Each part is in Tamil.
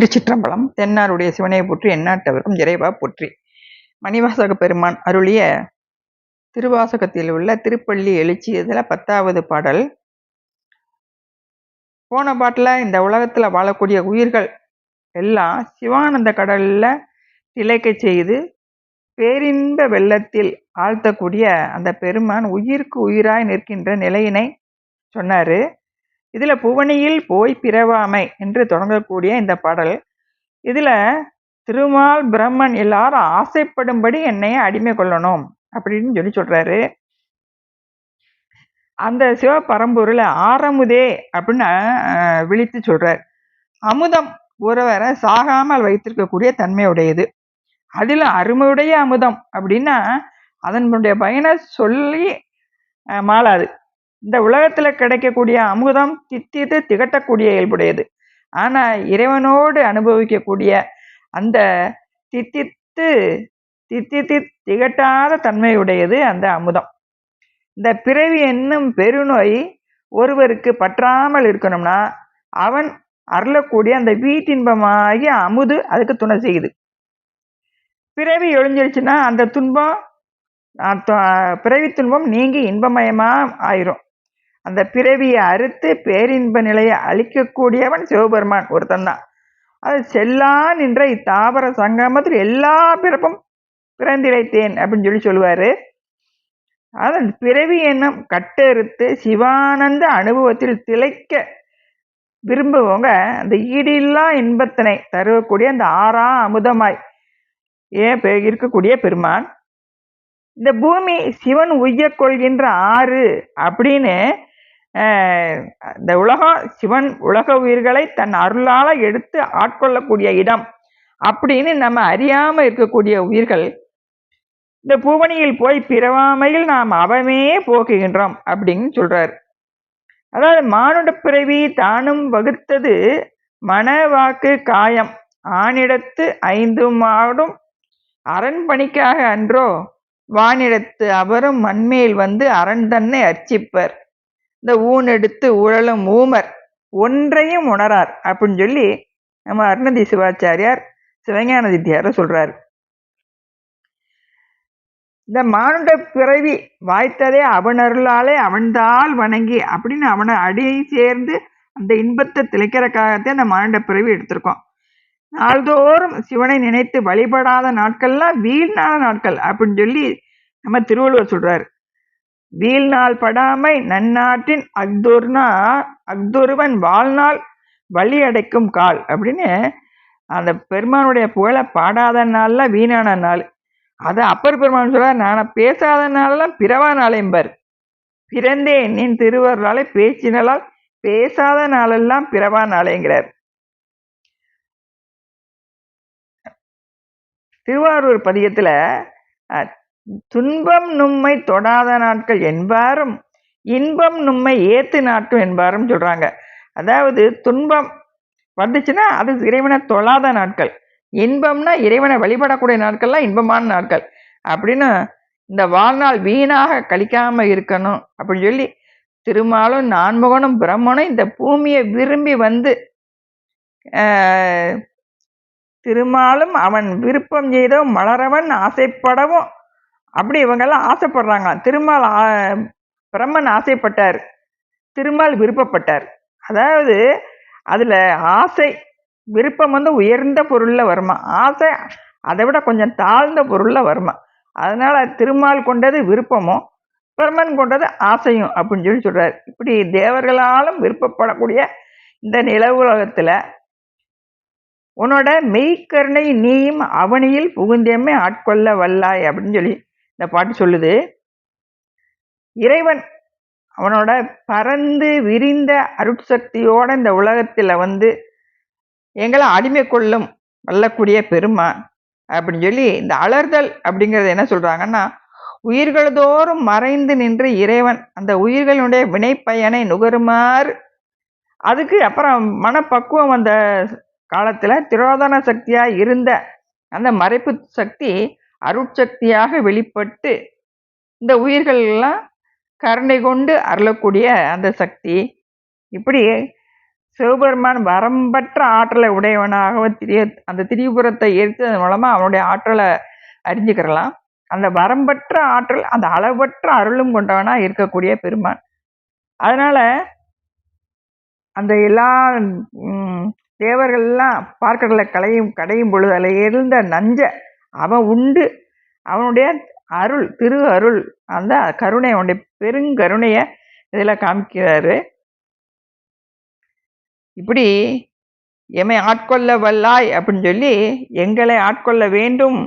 திருச்சிற்றம்பலம் தென்னாருடைய சிவனையை போற்றி எண்ணாட்டவருக்கும் இறைவா போற்றி. மணிவாசக பெருமான் அருளிய திருவாசகத்தில் உள்ள திருப்பள்ளி எழுச்சி இதில் பத்தாவது பாடல். போன பாட்டில் இந்த உலகத்தில் வாழக்கூடிய உயிர்கள் எல்லாம் சிவானந்த கடலில் திளைக்க செய்து பேரின்ப வெள்ளத்தில் ஆழ்த்தக்கூடிய அந்த பெருமான் உயிருக்கு உயிராய் நிற்கின்ற நிலையினை சொன்னார். இதில் புவனியில் போய் பிறவாமை என்று தொடங்கக்கூடிய இந்த பாடல். இதில் திருமால் பிரம்மன் எல்லாரும் ஆசைப்படும்படி என்னைய அடிமை கொள்ளணும் அப்படின்னு சொல்லி சொல்கிறாரு அந்த சிவபரம்பொருளை ஆரமுதே அப்படின்னு விழித்து சொல்கிறார் அமுதம் ஒருவரை சாகாமல் வைத்திருக்கக்கூடிய தன்மையுடையது. அதில் அருமையுடைய அமுதம் அப்படின்னா அதனுடைய பயனை சொல்லி மாளாது இந்த உலகத்தில் கிடைக்கக்கூடிய அமுதம் தித்தித்து திகட்டக்கூடிய இயல்புடையது. ஆனால் இறைவனோடு அனுபவிக்கக்கூடிய அந்த தித்தித்து தித்தித்து திகட்டாத தன்மையுடையது அந்த அமுதம். இந்த பிறவி என்னும் பெருநோய் ஒருவருக்கு பற்றாமல் இருக்கணும்னா அவன் அருளக்கூடிய அந்த வீட்டின்பமாகி அமுது அதுக்கு துணை செய்யுது. பிறவி ஒழிஞ்சிருச்சுன்னா அந்த துன்பம் பிறவி துன்பம் நீங்கி இன்பமயமாக ஆயிரும். அந்த பிறவியை அறுத்து பேரின்ப நிலையை அழிக்கக்கூடியவன் சிவபெருமான் ஒருத்தன் தான் அது செல்லா நின்ற இத்தாவர சங்கமத்தில் எல்லா பிறப்பும் பிறந்திழைத்தேன் அப்படின்னு சொல்லி சொல்லுவார். அதன் பிறவி எண்ணம் கட்டறுத்து சிவானந்த அனுபவத்தில் திளைக்க விரும்புவவங்க அந்த ஈடில்லா இன்பத்தினை தருவக்கூடிய அந்த ஆறா அமுதமாய் ஏன் இருக்கக்கூடிய பெருமான். இந்த பூமி சிவன் உய்ய கொள்கின்ற ஆறு அப்படின்னு இந்த உலகம் சிவன் உலக உயிர்களை தன் அருளால் எடுத்து ஆட்கொள்ளக்கூடிய இடம் அப்படின்னு நம்ம அறியாமல் இருக்கக்கூடிய உயிர்கள் இந்த பூவனியில் போய் பிறவாமையில் நாம் அவமே போக்குகின்றோம் அப்படின்னு சொல்கிறார் அதாவது மானுட பிறவி தானும் வகுத்தது மன வாக்கு காயம். ஆணிடத்து ஐந்து மாடும் அரண்பணிக்காக அன்றோ வானிடத்து அவரும் மண்மேல் வந்து அரண் தன்னை அர்ச்சிப்பர். இந்த ஊன் எடுத்து உழலும் ஊமர் ஒன்றையும் உணரார் அப்படின்னு சொல்லி நம்ம அருணதி சிவாச்சாரியார் சிவஞான தித்தியார சொல்றாரு. இந்த மானுட பிறவி வாய்த்ததே அவனருளாலே அவன்தால் வணங்கி அப்படின்னு அவனை அடியை சேர்ந்து அந்த இன்பத்தை திளைக்கிறக்காகத்தே அந்த மானுட பிறவி எடுத்திருக்கோம். நாள்தோறும் சிவனை நினைத்து வழிபடாத நாட்கள்லாம் வீணான நாட்கள் அப்படின்னு சொல்லி நம்ம திருவள்ளுவர் சொல்றாரு. வீழ்நாள் படாமை நன்னாட்டின் அக்தொருனா அக்தொருவன் வாழ்நாள் வழி அடைக்கும் கால் அப்படின்னு அந்த பெருமானுடைய புகழை பாடாத நாளில் வீணான நாள். அதை அப்பர் பெருமான் சொல்ற நான் பேசாத நாளெல்லாம் பிறவா நாளேம்பர் பிறந்தேன் நின் திருவருளாலே பேச்சினால் பேசாத நாளெல்லாம் பிறவா நாளேங்கிறார் திருவாரூர் பதியத்தில் துன்பம் நும்மை தொடாத நாட்கள் என்பாரும் இன்பம் நும்மை ஏத்து நாட்டும் என்பாரும் சொல்கிறாங்க அதாவது துன்பம் வந்துச்சுன்னா அது இறைவனை தொழாத நாட்கள். இன்பம்னா இறைவனை வழிபடக்கூடிய நாட்கள்லாம் இன்பமான நாட்கள். அப்படின்னு இந்த வாழ்நாள் வீணாக கழிக்காமல் இருக்கணும் அப்படின்னு சொல்லி திருமாலும் நான்முகனும் பிரம்மனும் இந்த பூமியை விரும்பி வந்து திருமாலும் அவன் விருப்பம் செய்தோ மலரவன் ஆசைப்படவும் அப்படி இவங்கெல்லாம் ஆசைப்படுறாங்க. திருமால் பிரம்மன் ஆசைப்பட்டார். திருமால் விருப்பப்பட்டார். அதாவது அதில் ஆசை விருப்பம் வந்து உயர்ந்த பொருளில் வருமா? ஆசை அதை விட கொஞ்சம் தாழ்ந்த பொருளில் வருமா? அதனால் திருமால் கொண்டது விருப்பமும் பிரம்மன் கொண்டது ஆசையும் அப்படின்னு சொல்லி சொல்கிறார் இப்படி தேவர்களாலும் விருப்பப்படக்கூடிய இந்த நில உலகத்தில் உன்னோட மெய்க்கருணை நீயும் அவனியில் புகுந்தியமே ஆட்கொள்ள வல்லாய் அப்படின்னு சொல்லி இந்த பாட்டு சொல்லுது. இறைவன் அவனோட பறந்து விரிந்த அருட்சக்தியோட இந்த உலகத்தில் வந்து எங்களை அடிமை கொள்ளும் வல்லக்கூடிய பெருமான் அப்படின்னு சொல்லி இந்த அலர்தல் அப்படிங்கிறது என்ன சொல்கிறாங்கன்னா உயிர்கள் தோறும் மறைந்து நின்று இறைவன் அந்த உயிர்களுடைய வினைப்பயனை நுகருமாறு அதுக்கு அப்புறம் மனப்பக்குவம் அந்த காலத்தில் திரோதன சக்தியாக இருந்த அந்த மறைப்பு சக்தி அருட்சக்தியாக வெளிப்பட்டு இந்த உயிர்கள்லாம் கருணை கொண்டு அருளக்கூடிய அந்த சக்தி. இப்படி சிவபெருமான் வரம்பற்ற ஆற்றலை உடையவனாக திரிய அந்த திரிபுரத்தை எரித்ததன் மூலமாக அவனுடைய ஆற்றலை அறிஞ்சுக்கிறலாம். அந்த வரம்பற்ற ஆற்றல் அந்த அளவற்ற அருளும் கொண்டவனாக இருக்கக்கூடிய பெருமான். அதனால் அந்த எல்லா தேவர்கள்லாம் பார்க்கடலை களையும் கடையும் பொழுது அதில் இருந்த நஞ்சை அவன் உண்டு. அவனுடைய அருள் திரு அருள் அந்த கருணை அவனுடைய பெருங்கருணையை இதில் காமிக்கிறாரு. இப்படி எமை ஆட்கொள்ள வல்லாய் அப்படின்னு சொல்லி எங்களை ஆட்கொள்ள வேண்டும்.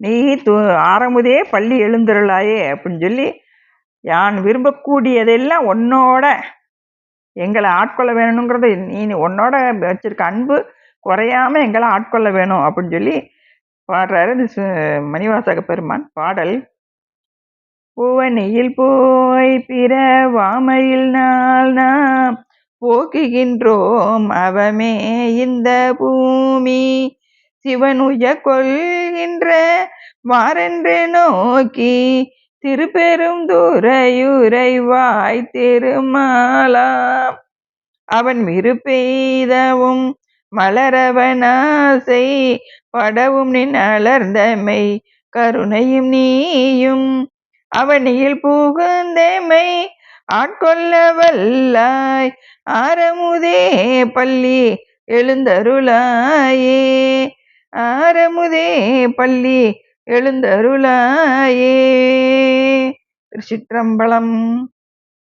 நீ து ஆரம்பதே பள்ளி எழுந்துருளாயே அப்படின்னு சொல்லி யான் விரும்பக்கூடியதெல்லாம் உன்னோட எங்களை ஆட்கொள்ள வேணுங்கிறத நீ உன்னோட வச்சிருக்க அன்பு குறையாம எங்களை ஆட்கொள்ள வேணும் அப்படின்னு சொல்லி பாடுறாரு இந்த மணிவாசக பெருமான் பாடல். புவனியில் போய் பிற வாமையில் நாள் நாம் போக்குகின்றோம் அவமே இந்த பூமி. சிவனுய கொள்கின்ற வாரென்று நோக்கி திருப்பெரும் துறையுரைவாய் திருமாலாம் அவன் மிருப்பெய்தவும் மலரவனாசை படவும் நின் அலர்ந்தமை கருணையும் நீயும் அவனியில் புகுந்தமை ஆட்கொள்ள வல்லாய் ஆரமுதே பள்ளி எழுந்தருளாயே ஆரமுதே பள்ளி எழுந்தருளாயே. திருச்சிற்றம்பலம்